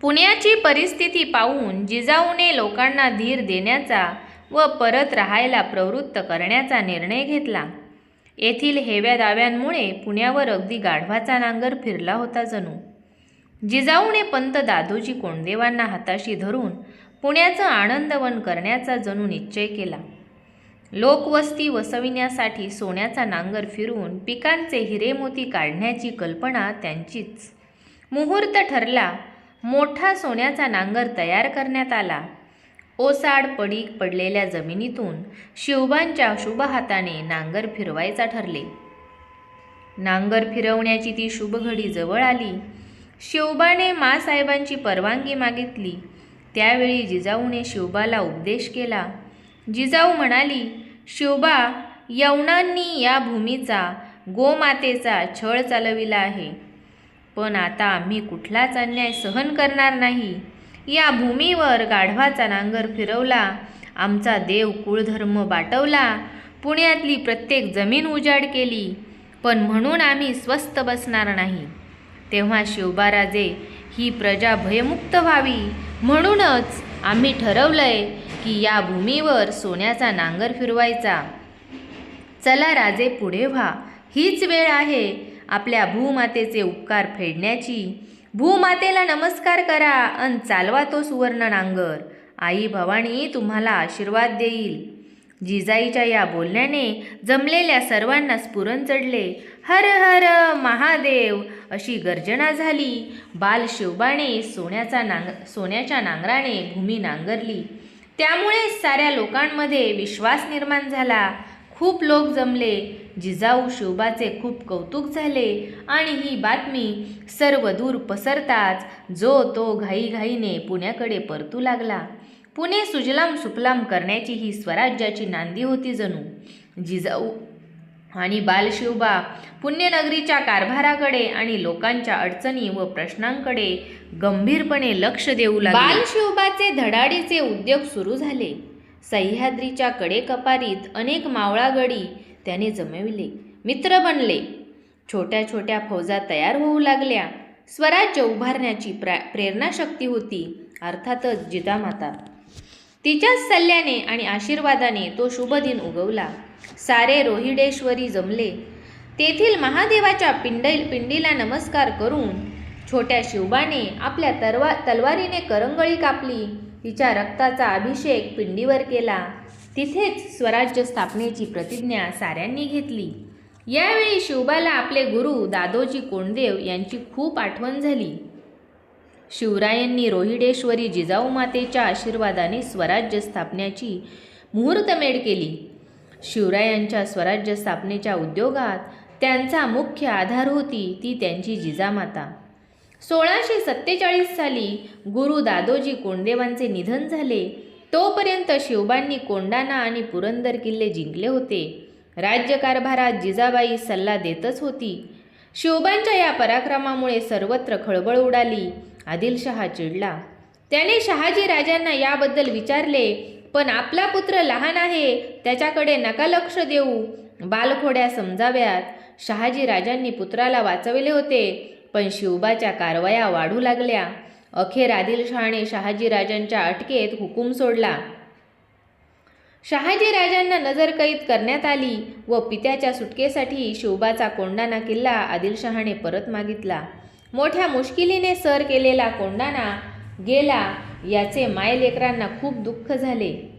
पुण्याची परिस्थिती पाहून जिजाऊने लोकांना धीर देण्याचा व परत राहायला प्रवृत्त करण्याचा निर्णय घेतला. येथील हेव्या दाव्यांमुळे पुण्यावर अगदी गाढवाचा नांगर फिरला होता जणू. जिजाऊने पंत दादोजी कोंडदेवांना हाताशी धरून पुण्याचं आनंदवन करण्याचा जणू निश्चय केला. लोकवस्ती वसविण्यासाठी सोन्याचा नांगर फिरून पिकांचे हिरेमोती काढण्याची कल्पना त्यांचीच. मुहूर्त ठरला मोठा सोन्याचा नांगर तयार करण्यात आला. ओसाड पडीक पडलेल्या जमिनीतून शिवबांच्या शुभ हाताने नांगर फिरवायचा ठरले. नांगर फिरवण्याची ती शुभ घडी जवळ आली. शिवबाने मासाहेबांची परवानगी मागितली. त्यावेळी जिजाऊने शिवबाला उपदेश केला. जिजाऊ म्हणाली शिवबा यवनांनी या भूमीचा गोमातेचा छळ चालविला आहे. पण आता आम्ही कुठलाच अन्याय सहन करणार नाही. या भूमीवर गाढवाचा नांगर फिरवला आमचा देव कुळधर्म बाटवला पुण्यातली प्रत्येक जमीन उजाड केली पण म्हणून आम्ही स्वस्त बसणार नाही. तेव्हा शिवबाराजे ही प्रजा भयमुक्त व्हावी. म्हणूनच आम्ही ठरवलंय की या भूमीवर सोन्याचा नांगर फिरवायचा. चला राजे पुढे व्हा. हीच वेळ आहे. आपल्या भूमातेचे उपकार फेडण्याची. भूमातेला नमस्कार करा अन चालवा तो सुवर्ण नांगर आई भवानी तुम्हाला आशीर्वाद देईल. जिजाईच्या या बोलण्याने जमलेल्या सर्वांना स्फुरण चढले. हर हर महादेव अशी गर्जना झाली. बाल शिवबाने सोन्याचा नांग सोन्याच्या नांगराने भूमी नांगरली. त्यामुळे साऱ्या लोकांमध्ये विश्वास निर्माण झाला. खूप लोक जमले. जिजाऊ शिवबाचे खूप कौतुक झाले आणि ही बातमी सर्व दूर पसरताच जो तो घाईघाईने पुण्याकडे परतू लागला. पुणे सुजलाम सुफलाम करण्याची ही स्वराज्याची नांदी होती जणू. जिजाऊ आणि बालशिवबा पुण्यनगरीच्या कारभाराकडे आणि लोकांच्या अडचणी व प्रश्नांकडे गंभीरपणे लक्ष देऊ लागले. बालशिवबाचे धडाडीचे उद्योग सुरू झाले. सह्याद्रीच्या कडेकपारीत अनेक मावळागडी त्याने जमविले. मित्र बनले. छोट्या छोट्या फौजा तयार होऊ लागल्या. स्वराज्य उभारण्याची प्रा प्रेरणाशक्ती होती. अर्थातच जिजामाता. तिच्याच सल्ल्याने आणि आशीर्वादाने तो शुभ दिन उगवला. सारे रोहिडेश्वरी जमले. तेथील महादेवाच्या पिंड पिंडीला नमस्कार करून छोट्या शिवबाने आपल्या तरवा तलवारीने करंगळी कापली. तिच्या रक्ताचा अभिषेक पिंडीवर केला. तिथेच स्वराज्य स्थापनेची प्रतिज्ञा साऱ्यांनी घेतली. यावेळी शिवबाला आपले गुरु दादोजी कोंडदेव यांची खूप आठवण झाली. शिवरायांनी रोहिडेश्वरी जिजाऊ मातेच्या आशीर्वादाने स्वराज्य स्थापण्याची मुहूर्तमेढ केली. शिवरायांच्या स्वराज्य स्थापनेच्या उद्योगात त्यांचा मुख्य आधार होती ती त्यांची जिजामाता. सोळाशे सत्तेचाळीस साली गुरु दादोजी कोंडदेवांचे निधन झाले. तोपर्यंत शिवबांनी कोंडाणा आणि पुरंदर किल्ले जिंकले होते. राज्यकारभारात जिजाबाई सल्ला देतच होती. शिवबांच्या या पराक्रमामुळे सर्वत्र खळबळ उडाली. आदिलशहा चिडला. त्याने शहाजी राजांना याबद्दल विचारले पण आपला पुत्र लहान आहे त्याच्याकडे नका लक्ष देऊ. बालखोड्या समजाव्यात. शहाजी राजांनी पुत्राला वाचवले होते पण शिवबाच्या कारवाया वाढू लागल्या. अखेर आदिलशहाने शहाजी राजांच्या अटकेत हुकूम सोडला. शहाजी राजांना नजरकैद करण्यात आली व पित्याच्या सुटकेसाठी शिवबाचा कोंडाणा किल्ला आदिलशहाने परत मागितला. मोठ्या मुश्किलीने सर केलेला कोंडाणा गेला याचे मायलेकरांना खूप दुःख झाले.